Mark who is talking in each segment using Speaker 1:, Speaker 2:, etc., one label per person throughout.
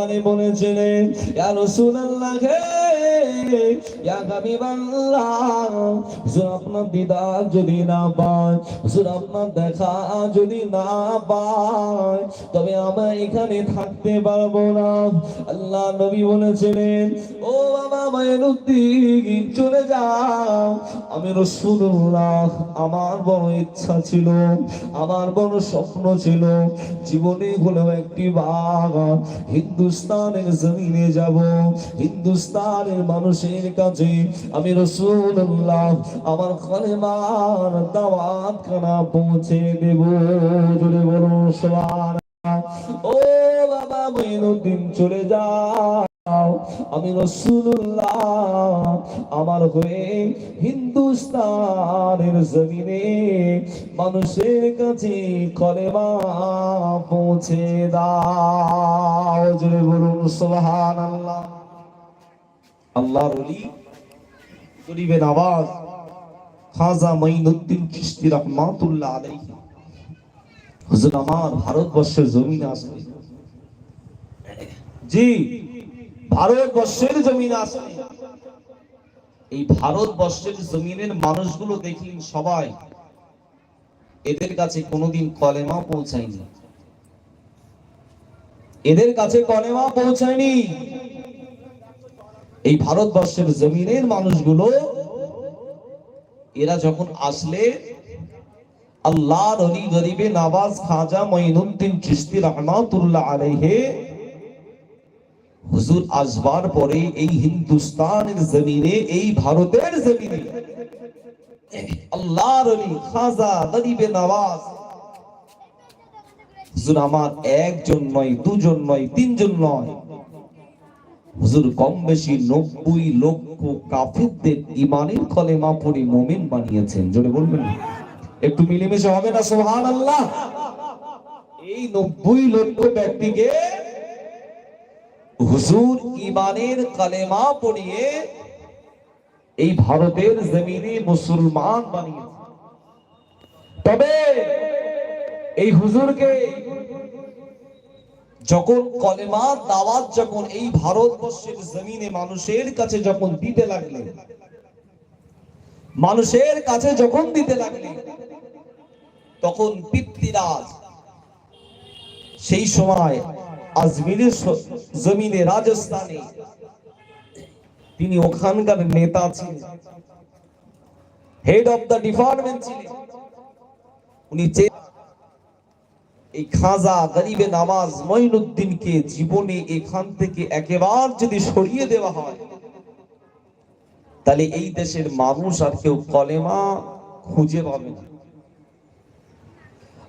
Speaker 1: দরবারে বলেছিলেন ইয়া রাসূলুল্লাহ থাকতে পারব না। আল্লাহ নবী বলেছিলেন, ও বাবা মায়ের চলে যাও। আমি রসুল্লাহ আমার বড় ইচ্ছা ছিল, আমার বড় স্বপ্ন ছিল, জীবনে হলো একটি বাঘ হিন্দুস্তানের জমিনে যাব, হিন্দুস্তানের মানুষের কাছে আমি রসুল্লাহ আমার কলেমার দাওয়াত খানা পৌঁছে দেব। জুড়ে বলুন সবার ও বাবা মঈনুদ্দিন, চলে যাও। আমি রসুল্লাহ আমার হয়ে হিন্দুস্তানের জমিনে মানুষের কাছে কলেমা পৌঁছে দাও। জুড়ে বলুন সোহান আল্লাহ আল্লাহর অলি গরিবের আওয়াজ, খাজা মঈনুদ্দিন চিশতি রহমাতুল্লাহ আলাইহি। হুজুর, আমার ভারতবর্ষের জমিনে আসবে জি, ভারতবর্ষের জমিনে আসবে এই ভারতবর্ষের জমিনের মানুষগুলো দেখি সবাই এদের কাছে কোনোদিন কলেমা পৌঁছায়নি। এদের কাছে কলেমা পৌঁছায়নি। এই ভারতবর্ষের জমিনের মানুষগুলো, এরা যখন আসলে আল্লাহর অলি গরিবে নওয়াজ খাজা মঈনুদ্দিন চিশতি রহমাতুল্লাহ হুজুর আসবার পরে এই হিন্দুস্তানের জমিনে, এই ভারতের জমিনে আল্লাহর অলি খাজা গরিবে নওয়াজ হুজুর আমার একজন নয়, দুজন নয়, তিনজন নয় হুজুর কম বেশি নব্বই লক্ষ কাফিরদের ইমানের কলেমা পড়ে মুমিন বানিয়েছেন। জোরে বলবেন একটু মিলেমিশে হবে না সোহান আল্লাহ এই নব্বই লক্ষ ব্যক্তিকে হুজুর ইমানের কালেমা পড়িয়ে এই ভারতের জমিনে মুসলমান বানিয়েছে। তবে এই হুজুরকে যখন কলেমা দাওয়াত যখন এই ভারতবর্ষের জমিনে মানুষের কাছে যখন দিতে লাগলেন, মানুষের কাছে যখন দিতে লাগলেন, তখন পিতৃরাজ সেই সময় আজমিরের জমিনে রাজস্থানে তিনি ওখানকার নেতা ছিলেন। হেড অফ দ্য ডিপার্টমেন্ট ছিলেন। উনি চে- এই খাজা গরিবে নামাজ মঈনুদ্দিনকে জীবনে এখান থেকে একেবারে যদি সরিয়ে দেওয়া হয়, তাহলে এই দেশের মানুষ আর কেউ কলেমা খুঁজে পাবে না।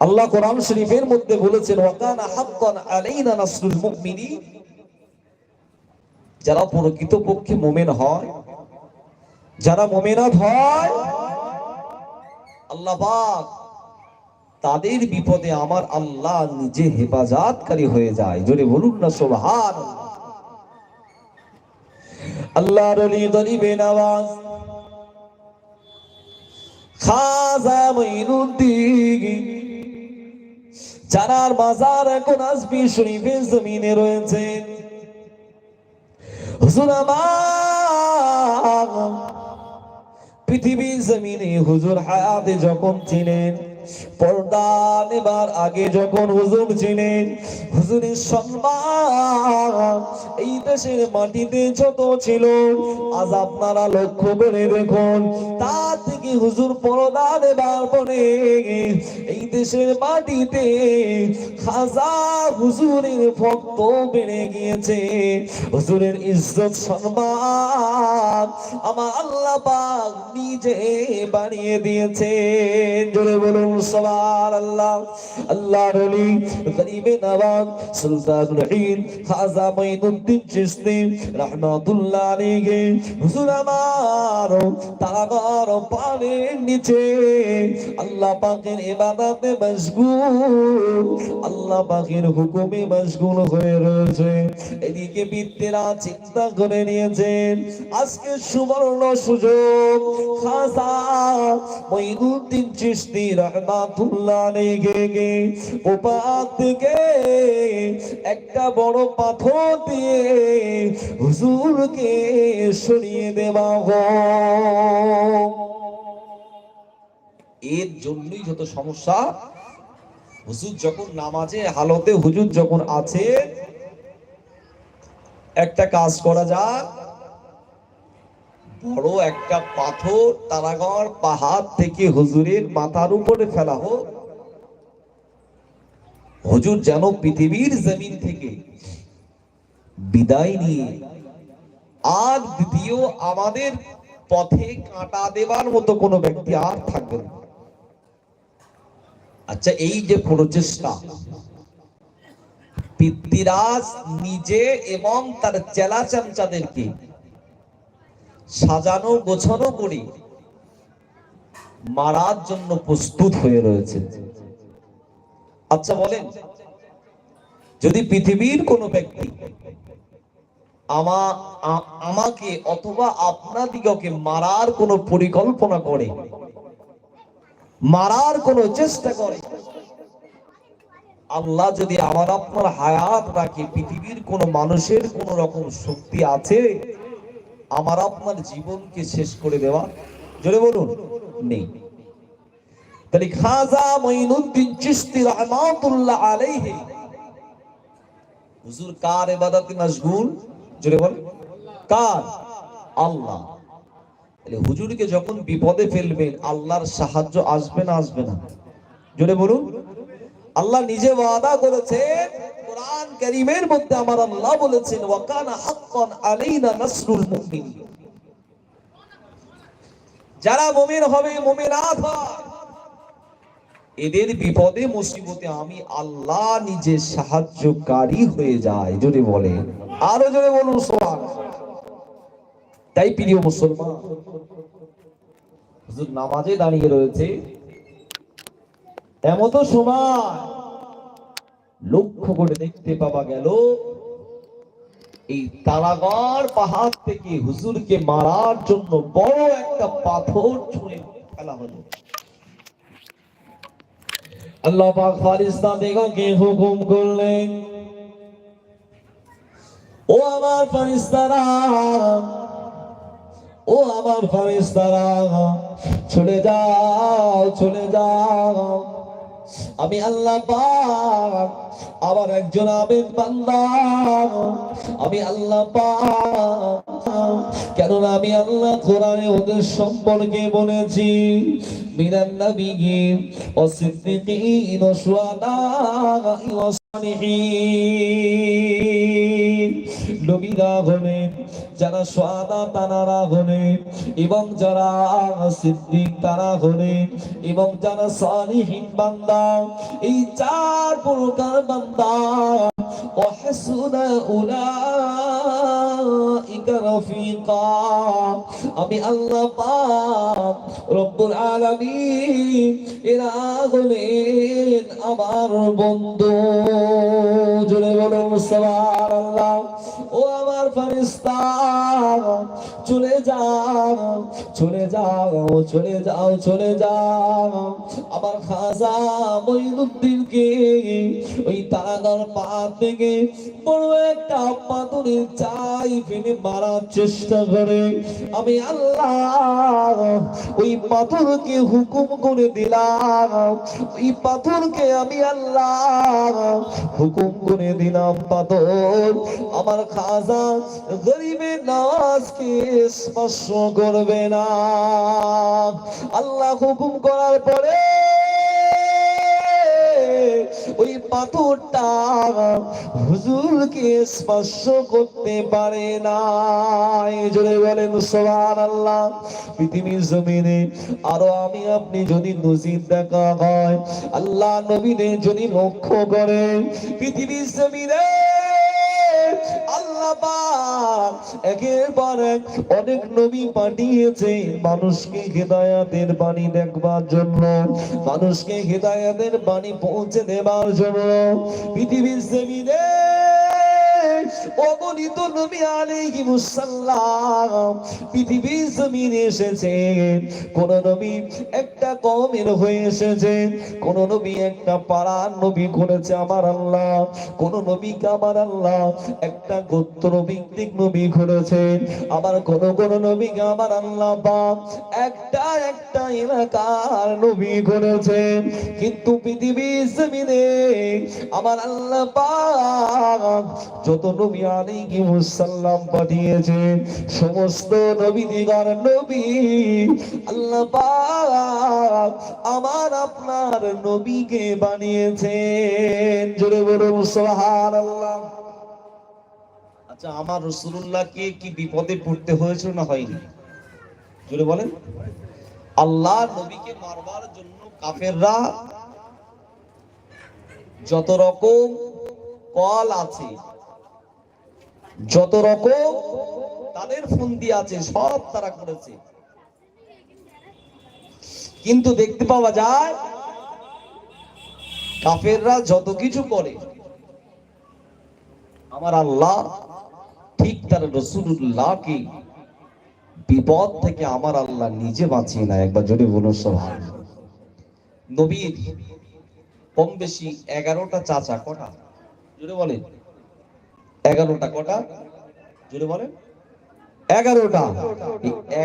Speaker 1: আল্লাহ কোরআন শরীফের মধ্যে বলেছেন যারা প্রকৃতপক্ষে মুমিন হয়, যারা মুমিনাত হয়, আল্লাহ পাক তাদের বিপদে আমার আল্লাহ নিজে হেফাজতকারী হয়ে যায়। জোরে বলুন না সুবহান আল্লাহর অলি গরিবে নওয়াজ খাজা মঈনুদ্দিন। যারার মাজার এখন আসবি শরীফের জমিনে রয়েছে। হুজুর পৃথিবীর জমিনে হুজুর হায়াতে যখন ছিলেন পর্দা নেবার আগে যখন হুজুর ছিলেন, হুজুরের সম্মান এই দেশের মাটিতে যত ছিল, আজ আপনারা লক্ষ্য করে দেখুন তা থেকে হুজুর পর্দা নেবার পরে এই দেশের মাটিতে খাজা হুজুরের ভক্ত বেড়ে গিয়েছে। হুজুরের ইজ্জত, সম্মান আমার আল্লাহ পাক নিজে বানিয়ে দিয়েছে জোরে বলুন সবার আল্লাহ আল্লাহ রলি গরিবে নবাব সুলতানুল হিন্দ খাজা মঈনুদ্দিন চিশতি রহমাতুল্লাহ আলাইহি। হুজুর আমার তাগর পাক আসমানের নিচে আল্লাহ পাকের ইবাদতে মশগুল, আল্লাহ পাকের হুকুমে মশগুল হয়ে রয়েছে। এদিকে বৃত্তেরা চিন্তা করে নিয়েছেন, আজকে সুবর্ণ সুযোগ। খাসা মঈনুদ্দিন চিশতি রহমাতুল্লাহ আলাইহি উপাত থেকে একটা বড় পাথর দিয়ে হুজুরকে সরিয়ে দেওয়া হোক। এর জন্যই যত সমস্যা, হুজুর যখন নামাজে, হালতে হুজুর যখন আছে, একটা কাজ করা যাক। বড় একটা পাথর তারাগড় পাহাড় থেকে হুজুরের মাথার উপরে ফেলা হোক। হুজুর যেন পৃথিবীর জমিন থেকে বিদায় নিয়ে আর দ্বিতীয়, আমাদের পথে কাঁটা দেবার মতো কোনো ব্যক্তি আর থাকবে না। আচ্ছা এই যে প্রচেষ্টা পিতৃরাজ নিজে এবং তার চেলা চামচাদেরকে সাজানো, গোছানো করে মারার জন্য প্রস্তুত হয়ে রয়েছে। আচ্ছা বলেন, যদি পৃথিবীর কোনো ব্যক্তি আমা আমাকে অথবা আপনাদিগকে মারার কোনো পরিকল্পনা করে মারার কোনো চেষ্টা করে। আল্লাহ যদি আমার আপনার হায়াত রাখে, পৃথিবীর কোন মানুষের কোন রকম শক্তি আছে, আমার আপনার জীবনকে শেষ করে দেওয়া? জোরে বলুন, নেই। তাহলে খাজা মঈনুদ্দিন চিশতি রহমাতুল্লাহ আলাইহি, হুজুর কার ইবাদতে মশগুল? জোরে বলেন, কার? আল্লাহ। হুজুরকে যখন বিপদে ফেলবেন, আল্লাহর সাহায্য আসবে না আসবে না। জোরে বলুন। আল্লাহ নিজে ওয়াদা করেছেন, কোরআন কারীমের মধ্যে আমার আল্লাহ বলেছেন, ওয়াকানা হাক্কান আলাইনা নাসরুল মুমিনিন। যারা মুমিন হবে, মুমিনাত হয়। এদের বিপদে, মুসিবতে আমি আল্লাহ নিজে সাহায্যকারী হয়ে যায় যদি বলে আরও জোরে বলুন সোহান তাই প্রিয় মুসলমান, হুজুর নামাজে দাঁড়িয়ে রয়েছে। এমত সময় লক্ষ্য করে দেখতে পাওয়া গেল, এই তারাগড় পাহাড় থেকে হুজুরকে মারার জন্য বড় একটা পাথর ছুঁড়ে ফেলা হলো। আল্লাহ পাক ফারিস্তা বেগমকে হুকুম করলেন, ও আমার ফারিস্তারা ও আমার ফারিস্তারা চলে যাও চলে যাও। আমি আল্লাহ পাক আবার একজন আবেদ বান্দা। আমি আল্লাহ পাক, কেননা আমি আল্লাহ কোরআনে ওদের সম্পর্কে বলেছি। মিনান ওয়াস সিদ্দিকিন শুহাদা ওয়াস সালিহিন। নবীরা হলেন যারা সাদা তানারা হলেন এবং যারা সিদ্দিক তারা হলেন এবং যারা সালিহীন বান্দা, এই চার প্রকার বান্দা। আমি আল্লাহ পাক আলমী এরা হলেন আমার বন্ধু। জুড়ে বলুন সুবহানাল্লাহ। ও আমার ফেরেশতা চলে যাও চলে যাও চলে যাও চলে যাও। আমার খাজা মঈনুদ্দিনকে ওই তারাগর পা থেকে বড় একটা পাথরের চাই ফেলে মারার চেষ্টা করে। আমি আল্লাহ ওই পাথরকে হুকুম করে দিলাম। ওই পাথরকে আমি আল্লাহ হুকুম করে দিলাম পাথর। আমার খাজা গরিবের নামাজকে স্পর্শ করবে না। আল্লাহ হুকুম করার পরে ওই পাথরটা হুজুরকে স্পর্শ করতে পারে না জোরে বলেন সোহান আল্লাহ পৃথিবীর জমিনে আরও আমি আপনি যদি নজির দেখা হয়, আল্লাহ নবীনে যদি লক্ষ্য করে, পৃথিবীর জমিনে পর এক অনেক নবী পাঠিয়েছে। মানুষকে হেদায়াতের বাণী দেখবার জন্য, মানুষকে হেদায়াতের বাণী পৌঁছে দেবার জন্য। পৃথিবীর জমিনে অগণিত নবী জমিনে এসেছে। কোন নবী একটা কমের হয়ে এসেছে। কোন নবী একটা পাড়ার নবী করেছে আমার আল্লাহ। কোন নবীকে আমার আল্লাহ একটা গোত্র ভিত্তিক নবী করেছে। আবার কোন কোন আমার আল্লাহ একটা একটা এলাকার নবী করেছে। কিন্তু পৃথিবীর জমিনে আমার আল্লাহ পাক যত নবী আলাইহি মুসাল্লাম পাঠিয়েছে সমস্ত নবী দিগার নবী, আল্লাহ পাক আমার আপনার নবীকে বানিয়েছেন। জোরে বলুন, সুবহানাল্লাহ। আচ্ছা আমার রাসূলুল্লাহকে কি বিপদে পড়তে হয়েছিল না হয়নি? জোরে বলেন। আল্লাহ নবীকে মারবার জন্য কাফেররা যত রকম কল আছে যত রকম তাদের ফন্দি আছে, সব তারা করেছে। কিন্তু দেখতে পাওয়া যায়, কাফেররা যত কিছু করে, আমার আল্লাহ ঠিক তার রসুল্লাহকে বিপদ থেকে আমার আল্লাহ নিজে বাঁচিয়ে নেয়। একবার জোরে বলুন সবাই নবীর কম বেশি এগারোটা চাচা, কটা? জোরে বলেন। এগারোটা কটা? জোরে বলেন। এগারোটা।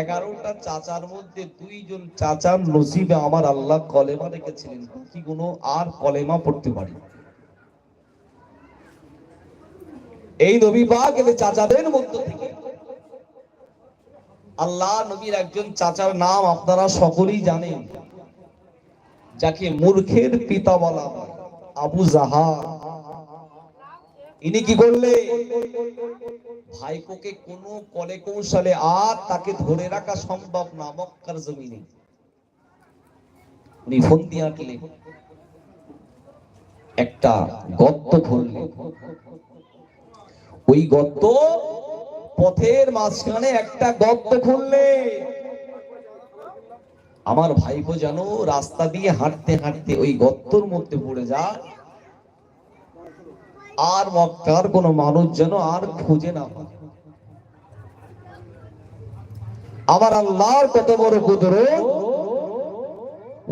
Speaker 1: এগারোটা চাচার মধ্যে দুইজন চাচার নসিবে আমার আল্লাহ কলেমা রেখেছিলেন। কি কোনো আর কলেমা পড়তে পারি। এই নবী বা গেলে চাচাদের মধ্য থেকে। আল্লাহ নবীর একজন চাচার নাম আপনারা সকলেই জানেন, যাকে মূর্খের পিতা বলা হয়, আবু জাহা ইনি কি করলে? ভাইপোকে কোন কলে কৌশলে আর তাকে ধরে রাখা সম্ভব না, মক্কার জমিনে। উনি ফন্দি আঁকলে একটা গর্ত খুললে ওই গর্ত পথের মাঝখানে একটা গর্ত খুললে। আমার ভাইপো যেন রাস্তা দিয়ে হাঁটতে হাঁটতে ওই গর্তর মধ্যে পড়ে যায়। আর মক্কার কোন মানুষ যেন আর খুঁজে না পায়। আমার আল্লাহর কত বড় কুদর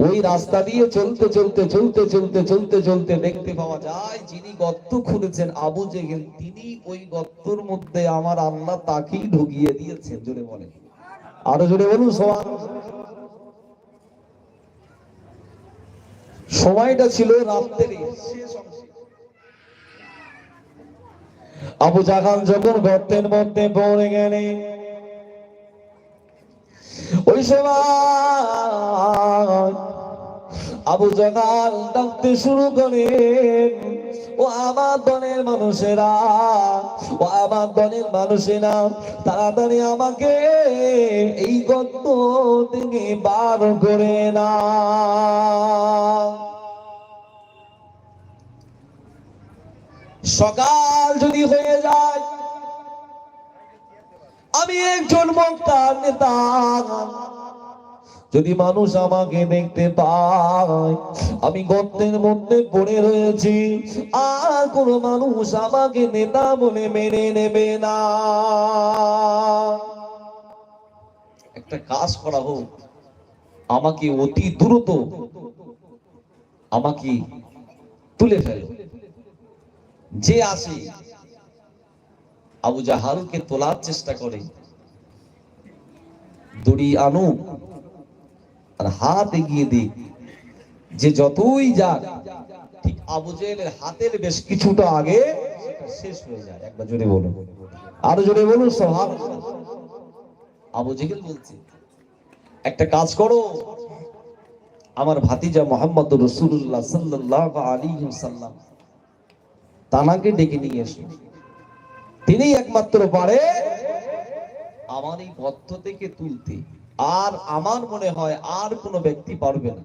Speaker 1: ওই রাস্তা দিয়ে চলতে চলতে চলতে চলতে চলতে চলতে দেখতে পাওয়া যায়, যিনি গর্ত খুলেছেন আবু জেহেল, তিনি ওই গর্তর মধ্যে আমার আল্লাহ তাকেই ঢুকিয়ে দিয়েছেন, জোরে বলেন। আরও জোরে বলুন সবার সময়টা ছিল রাত্রে শেষ অংশে। আবু জাহাল যখন গর্তের মধ্যে পড়ে গেলে, ওই সময় আবু জাহাল ডাকতে শুরু করেন ও আমার দলের মানুষেরা, ও আমার দলের মানুষেরা, তাড়াতাড়ি আমাকে এই গর্ত থেকে বার করে না সকাল যদি হয়ে যায়, আমি একজন মক্কার নেতা। যদি মানুষ আমাকে দেখতে পায়, আমি গর্তের মধ্যে পড়ে রয়েছি, আর কোন মানুষ আমাকে নেতা বলে মেনে নেবে না। একটা কাজ করা হোক, আমাকে অতি দ্রুত আমাকে তুলে ফেলো। যে আসে, আবু জাহালকে তোলার চেষ্টা করে। দড়ি আনু আর হাত এগিয়ে দি যে যতই যাক, ঠিক আবু জেহেলের হাতের বেশ কিছুটা আগে শেষ হয়ে যায়। একবার জোরে বলুন। আরও জোরে বলুন সোহান আবু জেহেল বলছে, একটা কাজ করো। আমার ভাতিজা মোহাম্মদ রসুল্লাহ সাল্লাহ আলী সাল্লাম তানাকে ডেকে নিয়ে এসো। তিনি একমাত্র পারে আমার এই পথ থেকে তুলতে। আর আমার মনে হয় আর কোন ব্যক্তি পারবে না।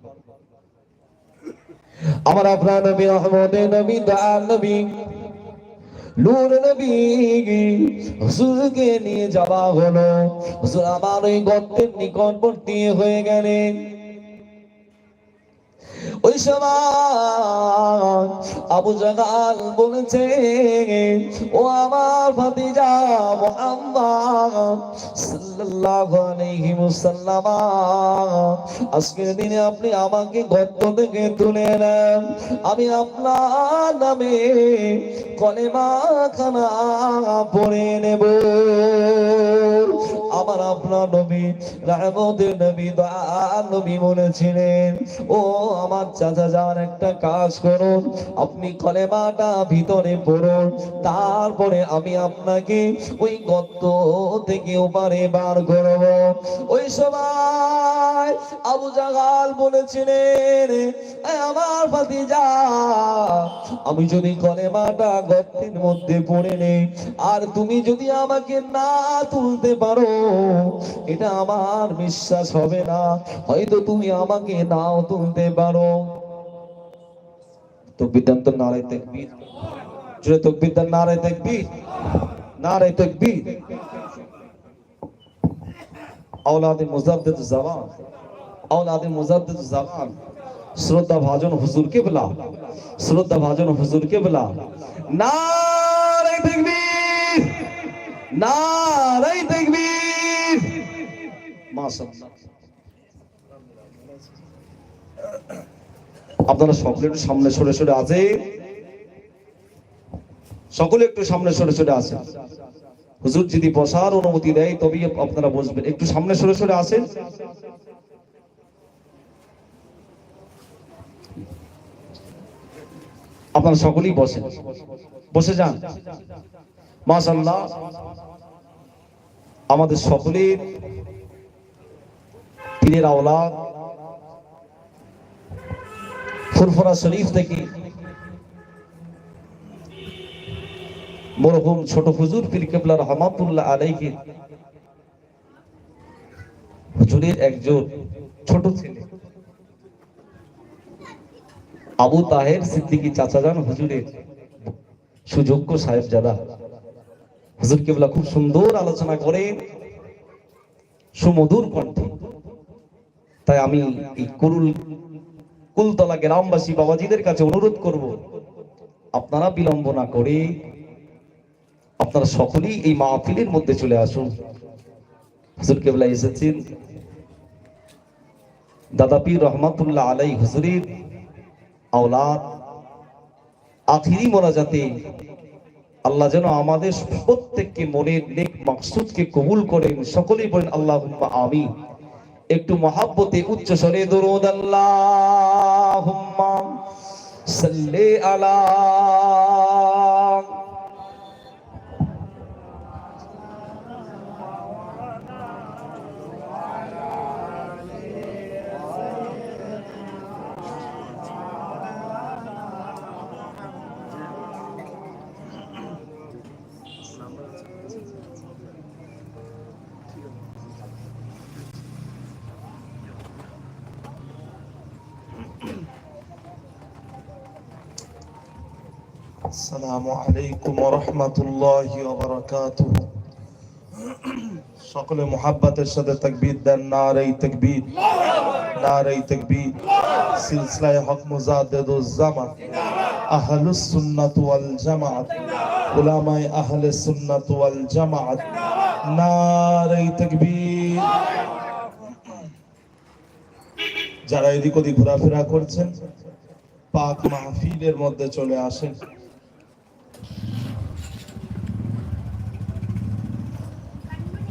Speaker 1: আমার আপনার নবী, রহমতে নবী, দয়াল নবী, নূর নবী হুজুরকে নিয়ে যাওয়া হলো। হুজুর আমার ওই গর্তের নিকটবর্তী হয়ে গেলেন। ওই সময় আবু জাগাল বলেছে, ও আমার ভাতিজা মুহাম্মদ সাল্লাল্লাহু আলাইহি ওয়াসাল্লাম, আজকের দিনে আপনি আমাকে গর্ত থেকে তুলে নেন। আমি আপনার নামে কলেমা খানা পড়ে নেব। আমার আপনার নবী, রাহমতের নবী, দয়ার নবী বলেছিলেন, ও আমার চাচা যান, একটা কাজ করুন, আপনি কলেমাটা ভিতরে পড়ুন, তারপরে আমি আপনাকে ওই গর্ত থেকে ওপারে বার করব। ওই সময় আবু জাগাল বলেছিলেন, "এ আমার যা আমি যদি কলেমাটা গর্তের মধ্যে পড়ে নেই, আর তুমি যদি আমাকে না তুলতে পারো এটা আমার বিশ্বাস হবে না হয়তো তুমি আমাকে নাও তুলতে পারো তকবিদান তো নারাই তাকবীর জোরে তকবিদান নারাই তাকবীর নারাই তাকবীর اولاد مجدد زمان اولاد مجدد زمان শ্রদ্ধা ভাজন হুজুর কেবলা শ্রদ্ধা ভাজন হুজুর কেবলা নারাই তাকবীর নারাই তাকবীর মাশাআল্লাহ আপনারা সকলে একটু সামনে সরে সরে আছে? সকলে একটু সামনে সরে সরে আছে। হুজুর যদি বসার অনুমতি দেয়, তবেই আপনারা বসবেন। একটু সামনে সরে সরে আসেন আপনারা সকলেই বসেন। বসে যান। মাশাল্লাহ আমাদের সকলের পীরের আওলাদ। ফুরফুরা শরীফ থেকে মরহুম ছোট হুজুর পীর কেবলা রহমাতুল্লাহ আলাইকে হুজুরের একজন ছোট ছেলে। আবু তাহের সিদ্দিকী চাচাজান হুজুরের সুযোগ্য সাহেব জাদা হুজুর কেবলা খুব সুন্দর আলোচনা করেন, সুমধুর কণ্ঠে। তাই আমি এই কুরুল, কুলতলা গ্রামবাসী বাবাজিদের কাছে অনুরোধ করব, আপনারা বিলম্ব না করে আপনারা সকলেই এই মাহফিলের মধ্যে চলে আসুন। হুজুর কেবলা এসেছেন। দাদা পীর রহমাতুল্লাহ আলাই হুজুরের আওলাদ। আখিরি মোনাজাতে আল্লাহ যেন আমাদের প্রত্যেককে মনের নেক মাকসুদকে কবুল করেন, সকলেই বলেন আল্লাহ আমি একটু মহাব্বতে উচ্চ স্বরে দরুদ আল্লাহ সাল্লি আলা
Speaker 2: আসসালামু আলাইকুম রহমতুল্লাহ সকলে মোহাব্বতের সাথে তকবির দেন, নারাই তকবির নারাই তকবির। সিলসিলায় হক মুজাদেদুজ্জামান আহলুস সুন্নাত ওয়াল জামাত উলামায়ে আহলে সুন্নাত ওয়াল জামাত নারাই তকবীর। যারা এদিক ওদিক ঘোরাফেরা করছেন, পাক মাহফিলের মধ্যে চলে আসেন।